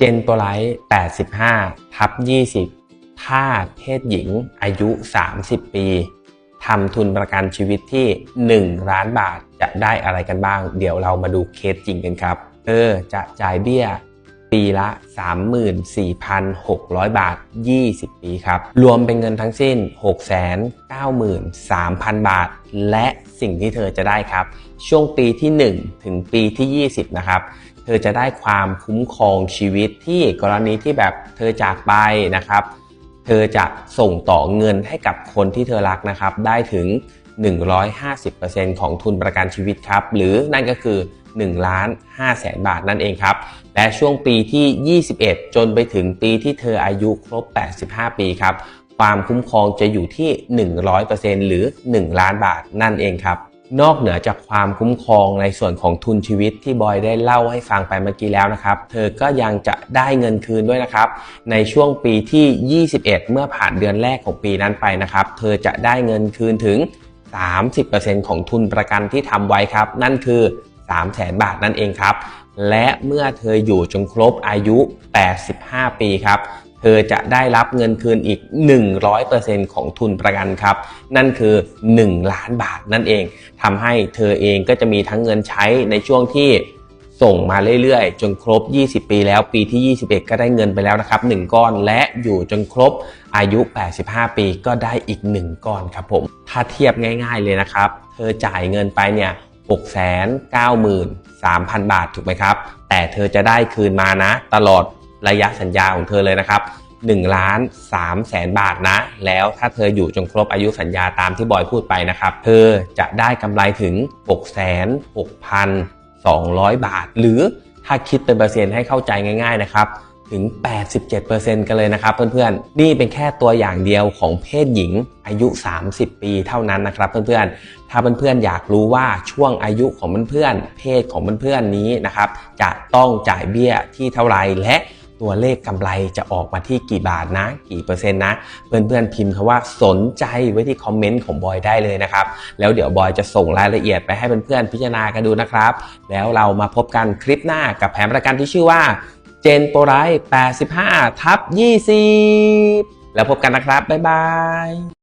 เจนโปรไลท์85 ทับ 20 ถ้าเพศหญิงอายุ 30 ปีทำทุนประกันชีวิตที่ 1 ล้านบาทจะได้อะไรกันบ้าง เดี๋ยวเรามาดูเคสจริงกันครับ เออ จะจ่ายเบี้ย ปีละ 34,600 บาท 20 ปีครับ รวมเป็นเงินทั้งสิ้น 693,000 บาท และสิ่งที่เธอจะได้ครับ ช่วงปีที่ 1 ถึงปีที่ 20 นะครับ ธอจะได้ความคุ้มครองชีวิตที่กรณีที่แบบเธอจากไปนะครับ เธอจะส่งต่อเงินให้กับคนที่เธอรักนะครับ ได้ถึง 150%ของทุนประกันชีวิตครับ หรือนั่นก็คือ1ล้าน5แสนบาทนั่นเองครับ และช่วงปีที่ 21 จนไปถึงปีที่เธออายุครบ 85 ปีครับ ความคุ้มครองจะอยู่ที่ 100%หรือ 1 ล้านบาทนั่นเองครับ นอกเหนือจากความคุ้มครองในส่วนของทุนชีวิตที่บอยได้เล่าให้ฟังไปเมื่อกี้แล้วนะครับ เธอก็ยังจะได้เงินคืนด้วยนะครับ ในช่วงปีที่ 21 เมื่อผ่านเดือนแรกของปีนั้นไปนะครับ เธอจะได้เงินคืนถึง 30%ของทุนประกันที่ทำไว้ครับ นั่นคือ3 0 0แสนบาทนั่นเองครับ และเมื่อเธออยู่จนครบอายุ 85 ปีครับ เธอจะได้รับเงินคืนอีก 100%ของทุนประกันครับ นั่นคือ 1 ล้านบาทนั่นเองทำให้เธอเองก็จะมีทั้งเงินใช้ในช่วงที่ส่งมาเรื่อยๆ จนครบ 20 ปีแล้วปีที่ 21 ก็ได้เงินไปแล้วนะครับ 1 ก้อนและอยู่จนครบอายุ 85 ปีก็ได้อีก 1 ก้อนครับผม ถ้าเทียบง่ายๆเลยนะครับ เธอจ่ายเงินไปเนี่ย693,000 บาทถูกไหมครับ แต่เธอจะได้คืนมานะ ตลอด ระยะสัญญาของเธอเลยนะครับ1ล้าน3แสนบาทนะ แล้วถ้าเธออยู่จนครบอายุสัญญาตามที่บอยพูดไปนะครับ เธอจะได้กำไรถึง 6,6,200 บาท หรือถ้าคิดเป็นเปอร์เซ็นต์ให้เข้าใจง่าย ๆ นะครับ ถึง 87%กันเลยนะครับเพื่อนๆ นี่เป็นแค่ตัวอย่างเดียวของเพศหญิงอายุ 30 ปีเท่านั้นนะครับเพื่อนๆ ถ้าเพื่อนๆ อยากรู้ว่าช่วงอายุของเพื่อนๆ เพศของเพื่อนๆ นี้นะครับ จะต้องจ่ายเบี้ยที่เท่าไหร่และ ตัวเลขกำไรจะออกมาที่กี่บาทนะ กี่เปอร์เซ็นต์นะ เพื่อนๆพิมพ์คำว่าสนใจไว้ที่คอมเมนต์ของบอยได้เลยนะครับ แล้วเดี๋ยวบอยจะส่งรายละเอียดไปให้เพื่อนๆพิจารณากันดูนะครับ แล้วเรามาพบกันคลิปหน้ากับแผนประกันที่ชื่อว่าเจนโปรไลท์85ทับ20 แล้วพบกันนะครับ บ๊ายบาย